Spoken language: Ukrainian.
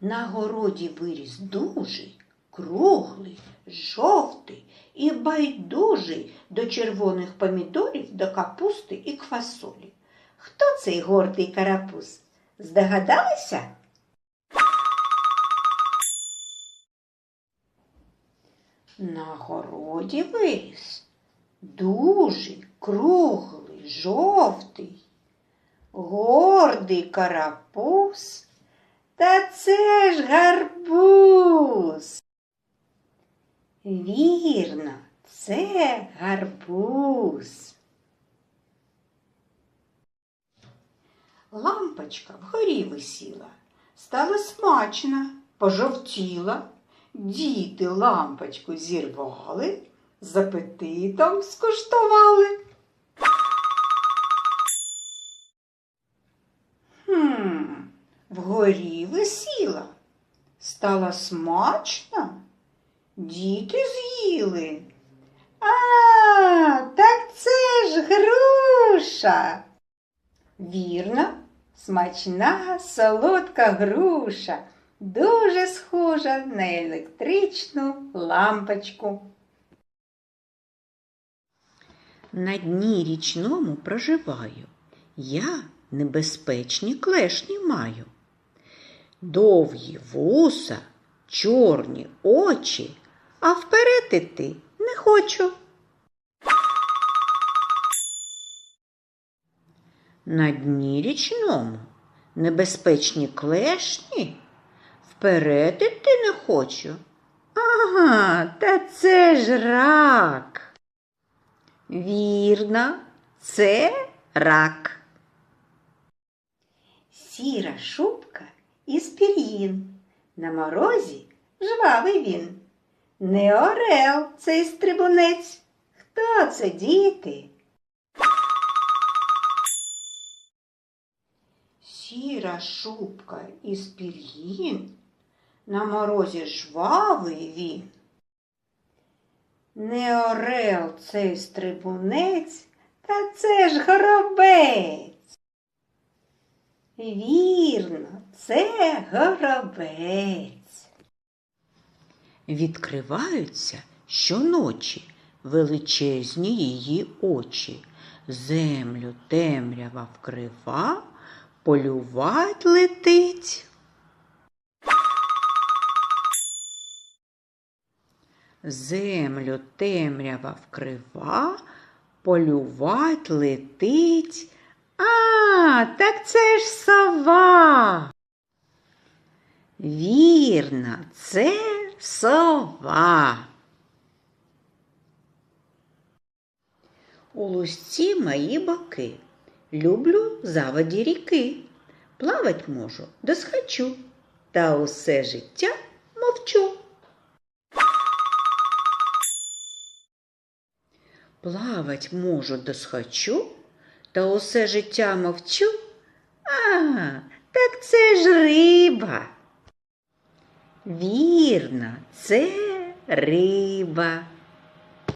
На городі виріс дужий, круглий, жовтий і байдужий до червоних помідорів, до капусти і квасолі. Хто цей гордий карапуз? Здогадалися? На городі виріс дужий, круглий, жовтий, гордий карапуз. Та це ж гарбуз. Вірно, це гарбуз. Лампочка вгорі висіла, стала смачна, пожовтіла. Діти лампочку зірвали, з апетитом скуштували. Висіла, стала смачна. Діти з'їли. А, так це ж груша. Вірно, смачна солодка груша, дуже схожа на електричну лампочку. На дні річному проживаю. Я небезпечні клешні маю. Довгі вуса, чорні очі, а вперед іти не хочу. На дні річному небезпечні клешні, вперед іти не хочу. Ага, та це ж рак. Вірно, це рак. Сіра шубка пір'їн. На морозі жвавий він. Не орел цей стрибунець. Хто це, діти? Сіра шубка із. На морозі жвавий він. Не орел цей стрибунець, та це ж горобець. Вірно, це горобець. Відкриваються щоночі величезні її очі. Землю темрява вкрива, полювать летить. Землю темрява вкрива, полювать летить. А, так це ж сова. Вірно, це сова. У лусці мої боки. Люблю заводі ріки. Плавать можу, досхочу, та усе життя мовчу. Плавать можу досхочу, та усе життя мовчу. А, так це ж риба. Вірно, це риба.